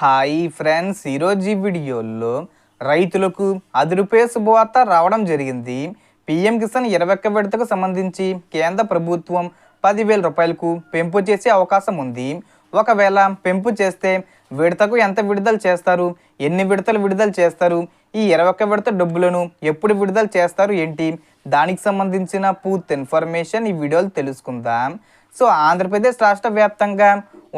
Hi friends ఈరోజు ఈ వీడియోలో రైతులకు అదురుపే శుభవార్త రావడం జరిగింది. పిఎం కిసాన్ ఇరవై ఒక్క విడతకు సంబంధించి కేంద్ర ప్రభుత్వం పదివేల రూపాయలకు పెంపు చేసే అవకాశం ఉంది. ఒకవేళ పెంపు చేస్తే విడతకు ఎంత విడుదల చేస్తారు? ఎన్ని విడతలు విడుదల చేస్తారు? ఈ ఇరవై ఒక్క విడత డబ్బులను ఎప్పుడు విడుదల చేస్తారు ఏంటి? దానికి సంబంధించిన పూర్తి ఇన్ఫర్మేషన్ ఈ వీడియోలో తెలుసుకుందాం. సో ఆంధ్రప్రదేశ్ రాష్ట్ర వ్యాప్తంగా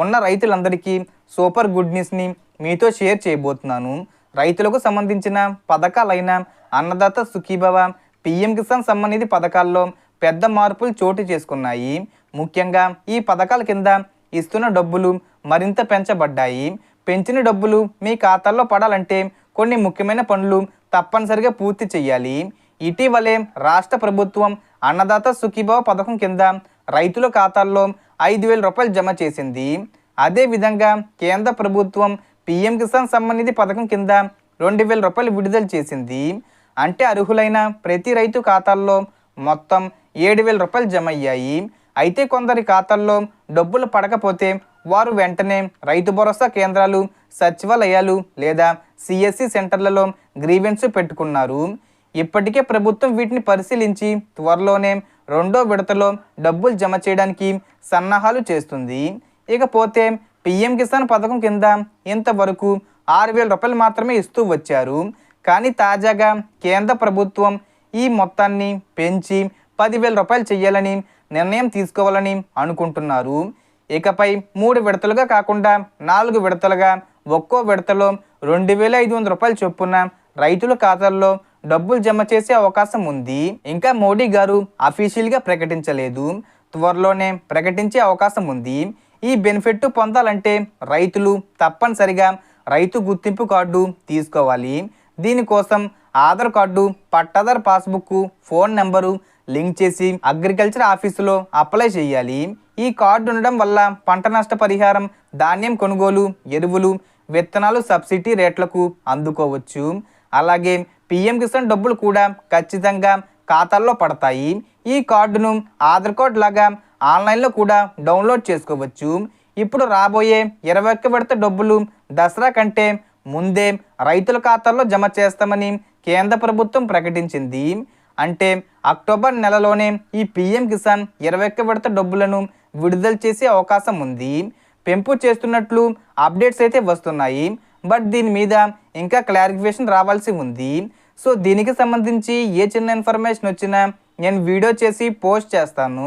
ఉన్న రైతులందరికీ సూపర్ గుడ్ న్యూస్ని మీతో షేర్ చేయబోతున్నాను. రైతులకు సంబంధించిన పథకాలైన అన్నదాత సుఖీభవ పిఎం కిసాన్ సంబంధిత పథకాల్లో పెద్ద మార్పులు చోటు చేసుకున్నాయి. ముఖ్యంగా ఈ పథకాల కింద ఇస్తున్న డబ్బులు మరింత పెంచబడ్డాయి. పెంచిన డబ్బులు మీ ఖాతాల్లో పడాలంటే కొన్ని ముఖ్యమైన పనులు తప్పనిసరిగా పూర్తి చేయాలి. ఇటీవలే రాష్ట్ర ప్రభుత్వం అన్నదాత సుఖీభవ పథకం కింద రైతుల ఖాతాల్లో ఐదు వేల రూపాయలు జమ చేసింది. అదేవిధంగా కేంద్ర ప్రభుత్వం పిఎం కిసాన్ సంబంధిత పథకం కింద రెండు వేల రూపాయలు విడుదల చేసింది. అంటే అర్హులైన ప్రతి రైతు ఖాతాల్లో మొత్తం ఏడు వేల రూపాయలు జమ అయ్యాయి. అయితే కొందరి ఖాతాల్లో డబ్బులు పడకపోతే వారు వెంటనే రైతు భరోసా కేంద్రాలు సచివాలయాలు లేదా సిఎస్సి సెంటర్లలో గ్రీవెన్స్ పెట్టుకున్నారు. ఇప్పటికే ప్రభుత్వం వీటిని పరిశీలించి త్వరలోనే రెండో విడతలో డబ్బులు జమ చేయడానికి సన్నాహాలు చేస్తుంది. ఇకపోతే పిఎం కిసాన్ పథకం కింద ఇంతవరకు ఆరు వేల రూపాయలు మాత్రమే ఇస్తూ వచ్చారు. కానీ తాజాగా కేంద్ర ప్రభుత్వం ఈ మొత్తాన్ని పెంచి పదివేల రూపాయలు చేయాలని నిర్ణయం తీసుకోవాలని అనుకుంటున్నారు. ఇకపై మూడు విడతలుగా కాకుండా నాలుగు విడతలుగా ఒక్కో విడతలో రెండు వేల ఐదు వందల రూపాయలు చొప్పున రైతుల ఖాతాల్లో డబ్బులు జమ చేసే అవకాశం ఉంది. ఇంకా మోడీ గారు అఫీషియల్గా ప్రకటించలేదు. త్వరలోనే ప్రకటించే అవకాశం ఉంది. ఈ బెనిఫిట్ పొందాలంటే రైతులు తప్పనిసరిగా రైతు గుర్తింపు కార్డు తీసుకోవాలి. దీనికోసం Aadhaar card pattadar passbook phone number link చేసి అగ్రికల్చర్ ఆఫీసులో అప్లై చేయాలి. ఈ కార్డు ఉండడం వల్ల పంట నష్ట పరిహారం ధాన్యం కొనుగోలు ఎరువులు విత్తనాలు సబ్సిడీ రేట్లకు అందుకోవచ్చు. అలాగే పిఎం కిసాన్ డబ్బులు కూడా ఖచ్చితంగా ఖాతాల్లో పడతాయి. ఈ కార్డును ఆధార్ కార్డ్ లాగా ఆన్లైన్లో కూడా డౌన్లోడ్ చేసుకోవచ్చు. ఇప్పుడు రాబోయే ఇరవై ఒక్క విడత డబ్బులు దసరా కంటే ముందే రైతుల ఖాతాల్లో జమ చేస్తామని కేంద్ర ప్రభుత్వం ప్రకటించింది. అంటే అక్టోబర్ నెలలోనే ఈ పిఎం కిసాన్ ఇరవై ఒక్క విడత డబ్బులను విడుదల చేసే అవకాశం ఉంది. పెంపు చేస్తున్నట్లు అప్డేట్స్ అయితే వస్తున్నాయి. బట్ దీని మీద ఇంకా క్లారిఫికేషన్ రావాల్సి ఉంది. సో దీనికి సంబంధించి ఏ చిన్న ఇన్ఫర్మేషన్ వచ్చినా నేను వీడియో చేసి పోస్ట్ చేస్తాను.